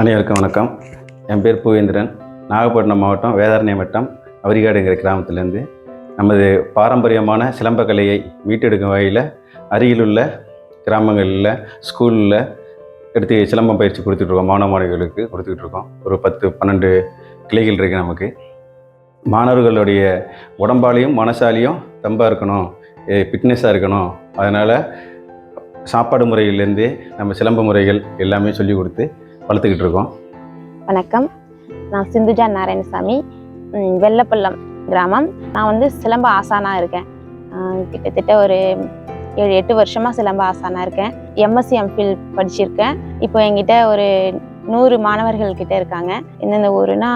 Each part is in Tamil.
அனைவருக்கும் வணக்கம். என் பேர் பூவேந்திரன். நாகப்பட்டினம் மாவட்டம் வேதாரண்யம் வட்டம் அவரிகாடுங்கிற கிராமத்துலேருந்து. நமது பாரம்பரியமான சிலம்பக்கலையை மீட்டெடுக்கும் வகையில் அருகிலுள்ள கிராமங்களில் ஸ்கூலில் எடுத்து சிலம்பம் பயிற்சி கொடுத்துட்ருக்கோம். மாணவ மாணவிகளுக்கு கொடுத்துக்கிட்டு இருக்கோம் ஒரு பத்து பன்னெண்டு கிளைகள் இருக்குது நமக்கு. மாணவர்களுடைய உடம்பாலையும் மனசாலையும் தம்பாக இருக்கணும். ஃபிட்னஸாக இருக்கணும். அதனால் சாப்பாடு முறையிலேருந்து நம்ம சிலம்ப முறைகள் எல்லாமே சொல்லி கொடுத்து வளர்த்துக்கிட்டு இருக்கோம். வணக்கம். நான் சிந்துஜா நாராயணசாமி வெள்ளப்பள்ளம் கிராமம். நான் வந்து சிலம்ப ஆசானாக இருக்கேன். ஆஹ் கிட்டத்தட்ட ஒரு ஏழு எட்டு வருஷமாக சிலம்ப ஆசானாக இருக்கேன். எம்எஸ்சி எம்ஃபில் படிச்சிருக்கேன். இப்போ என்கிட்ட ஒரு நூறு மாணவர்கள் கிட்ட இருக்காங்க. எந்தெந்த ஊருனா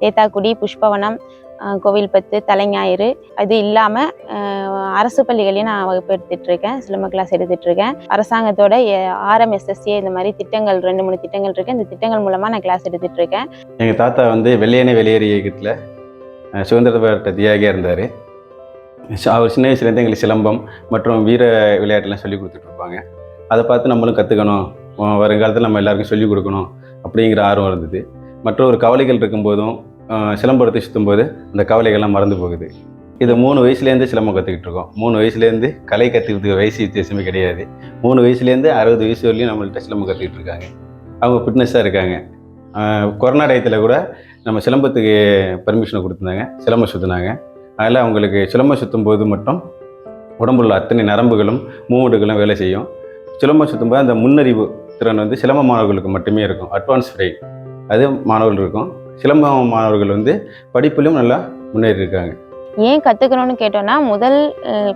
ஏத்தாக்குடி புஷ்பவனம் கோவில்பத்து தலைஞாயிறு அது இல்லாமல் அரசு பள்ளிகளையும் நான் வகுப்பு எடுத்துட்டு இருக்கேன் சிலம்ப கிளாஸ் எடுத்துட்டு இருக்கேன் அரசாங்கத்தோட ஆர்எம்எஸ்எஸ்ஏ இந்த மாதிரி திட்டங்கள் ரெண்டு மூணு திட்டங்கள் இருக்குது இந்த திட்டங்கள் மூலமாக நான் கிளாஸ் எடுத்துட்டு இருக்கேன் எங்கள் தாத்தா வந்து வெள்ளையனே வெளியேறு இயக்கத்தில் சுதந்திர போராட்ட தியாகியாக இருந்தார். அவர் சின்ன வயசுலேருந்து எங்களுக்கு சிலம்பம் மற்றும் வீர விளையாட்டுலாம் சொல்லி கொடுத்துட்ருப்பாங்க. அதை பார்த்து நம்மளும் கற்றுக்கணும் வருங்காலத்தில் நம்ம எல்லாருக்கும் சொல்லிக் கொடுக்கணும் அப்படிங்கிற ஆர்வம் இருந்தது. மற்ற ஒரு கவலைகள் இருக்கும்போதும் சிலம்பரத்தை சுற்றும் சுற்றும்போது அந்த கவலைகள்லாம் மறந்து போகுது. இது மூணு வயசுலேருந்து சிலம்பம் கற்றுக்கிட்டு இருக்கோம். மூணு வயசுலேருந்து கலை கற்றுக்கிறதுக்கு வயசு வித்தியாசமே கிடையாது. மூணு வயசுலேருந்து அறுபது வயசு வரலையும் நம்மள்ட்ட சிலம்பம் கற்றுக்கிட்டு இருக்காங்க. அவங்க ஃபிட்னஸாக இருக்காங்க. கொரோனா டயத்தில் கூட நம்ம சிலம்பத்துக்கு பர்மிஷனை கொடுத்துருந்தாங்க. சிலம்பம் சுற்றினாங்க அதில் அவங்களுக்கு சிலம்பம் சுற்றும் போது மட்டும் உடம்புள்ள அத்தனை நரம்புகளும் மூவோடுகளும் வேலை செய்யும். சிலம்பம் சுற்றும்போது அந்த முன்னறிவு திறன் வந்து சிலம்ப மாணவர்களுக்கு மட்டுமே இருக்கும். அட்வான்ஸ் ஃப்ரை அது மாணவர்கள் இருக்கும். சிலம்பம் மாணவர்கள் வந்து படிப்பிலும் நல்லா முன்னேறி இருக்காங்க ஏன் கற்றுக்கணும்னு கேட்டோன்னா முதல்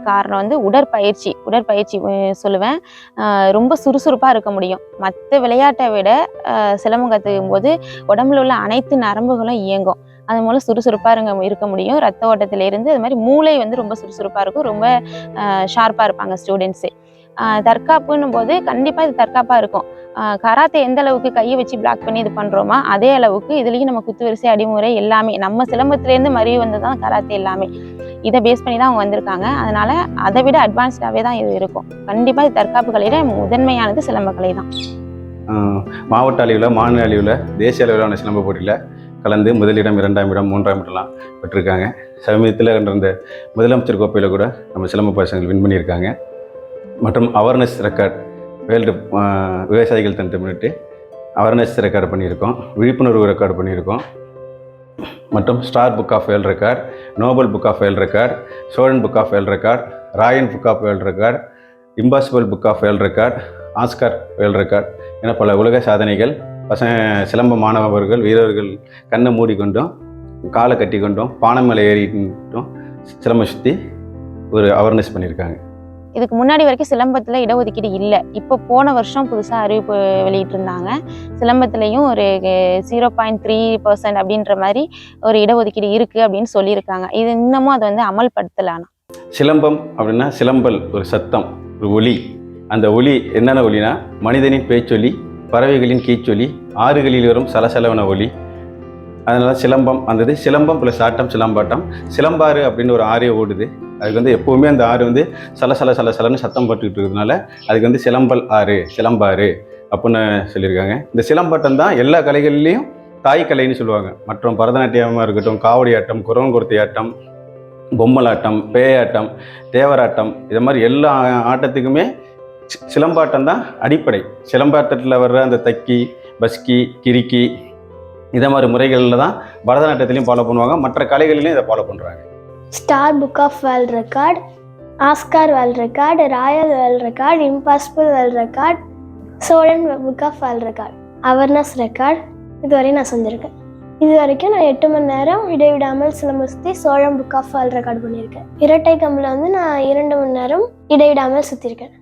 காரணம் வந்து உடற்பயிற்சி. உடற்பயிற்சி சொல்லுவேன். ரொம்ப சுறுசுறுப்பாக இருக்க முடியும். மற்ற விளையாட்டை விட சிலம்பம் கற்றுக்கும் போது உடம்புல உள்ள அனைத்து நரம்புகளும் இயங்கும். அது மூலம் சுறுசுறுப்பாக இருங்க இருக்க முடியும். ரத்த ஓட்டத்திலேருந்து அது மாதிரி மூளை வந்து ரொம்ப சுறுசுறுப்பாக இருக்கும். ரொம்ப ஷார்ப்பாக இருப்பாங்க ஸ்டூடெண்ட்ஸு தற்காப்புன்னும் போது கண்டிப்பாக இது தற்காப்பாக இருக்கும். கராத்தே எந்த அளவுக்கு கையை வச்சு பிளாக் பண்ணி இது பண்ணுறோமோ அதே அளவுக்கு இதுலேயும் நம்ம குத்துவரிசை அடிமுறை எல்லாமே நம்ம சிலம்பத்துலேருந்து மருவி வந்து தான் கராத்தே எல்லாமே. இதை பேஸ் பண்ணி தான் அவங்க வந்திருக்காங்க. அதனால அதை விட அட்வான்ஸ்டாகவே தான் இது இருக்கும். கண்டிப்பாக இது தற்காப்பு கலையில முதன்மையானது சிலம்ப கலை தான். மாவட்ட அளவில் மாநில அளவில் தேசிய அளவிலான சிலம்ப போட்டியில் கலந்து முதலிடம் இரண்டாம் இடம் மூன்றாம் இடம்லாம் பெற்றிருக்காங்க. சமீபத்தில் நடந்த முதலமைச்சர் கோப்பையில் கூட நம்ம சிலம்ப பசங்கள் வின் பண்ணியிருக்காங்க. மற்றும் அவேர்னஸ் ரெக்கார்ட் வேர்ல்டு விவசாயிகள் தன் முன்னிட்டு அவேர்னஸ் ரெக்கார்டு பண்ணியிருக்கோம் விழிப்புணர்வு ரெக்கார்டு பண்ணியிருக்கோம். மற்றும் star book of world record Nobel book of world record Cholan book of world record royal book of world record impossible book of world record Oscar world record என பல உலக சாதனைகள் பசங்க சிலம்ப மாணவர்கள் வீரர்கள் கண்ணை மூடிக்கொண்டும் காலை கட்டி கொண்டும் பானைமலை ஏறிட்டும் சிலம்ப சுற்றி ஒரு அவேர்னஸ் பண்ணியிருக்காங்க. இதுக்கு முன்னாடி வரைக்கும் சிலம்பத்தில் இடஒதுக்கீடு இல்லை. இப்போ போன வருஷம் புதுசாக அறிவிப்பு வெளியிட்டிருந்தாங்க. சிலம்பத்துலேயும் ஒரு ஜீரோ பாயிண்ட் த்ரீ பர்சன்ட் அப்படின்ற மாதிரி ஒரு இடஒதுக்கீடு இருக்குது அப்படின்னு சொல்லியிருக்காங்க. இது இன்னமும் அதை வந்து அமல்படுத்தலாம் சிலம்பம் அப்படின்னா சிலம்பல் ஒரு சத்தம் ஒரு ஒலி. அந்த ஒலி என்னென்ன ஒலினா மனிதனின் பேச்சொலி பறவைகளின் கீச்சொலி ஆறுகளில் வரும் சலசலவன ஒலி. அதனால் சிலம்பம் வந்தது. சிலம்பம் ப்ளஸ் ஆட்டம் சிலம்பாட்டம். சிலம்பாறு அப்படின்னு ஒரு ஆறே ஓடுது. அதுக்கு வந்து எப்போவுமே அந்த ஆறு வந்து சல சல சல சலன்னு சத்தம் போட்டுக்கிட்டு இருக்கிறதுனால அதுக்கு வந்து சிலம்பல் ஆறு சிலம்பாறு அப்படின்னு சொல்லியிருக்காங்க. இந்த சிலம்பாட்டம் தான் எல்லா கலைகள்லேயும் தாய் கலைன்னு சொல்லுவாங்க. மற்றும் பரதநாட்டியமாக இருக்கட்டும் காவடி ஆட்டம் குரவங்குருத்தி ஆட்டம் பொம்மலாட்டம் பேயாட்டம் தேவராட்டம் இது மாதிரி எல்லா ஆட்டத்துக்குமே சி- சிலம்பாட்டம் தான் அடிப்படை. சிலம்பாட்டத்தில் வர்ற அந்த தக்கி பஸ்கி கிறுக்கி இதை மாதிரி முறைகளில் தான் பரதநாட்டியத்திலையும் ஃபாலோ பண்ணுவாங்க. மற்ற கலைகளிலையும் இதை ஃபாலோ பண்ணுறாங்க star book of world record Oscar world record royal world record impossible world record Cholan book of world record awareness record இதுவரையும் நான் செஞ்சுருக்கேன். இது வரைக்கும் நான் எட்டு மணி நேரம் இடைவிடாமல் சிலம்பம் சுற்றி Cholan book of world record பண்ணியிருக்கேன். இரட்டை கம்பில் வந்து நான் இரண்டு மணி நேரம் இடைவிடாமல் சுற்றிருக்கேன்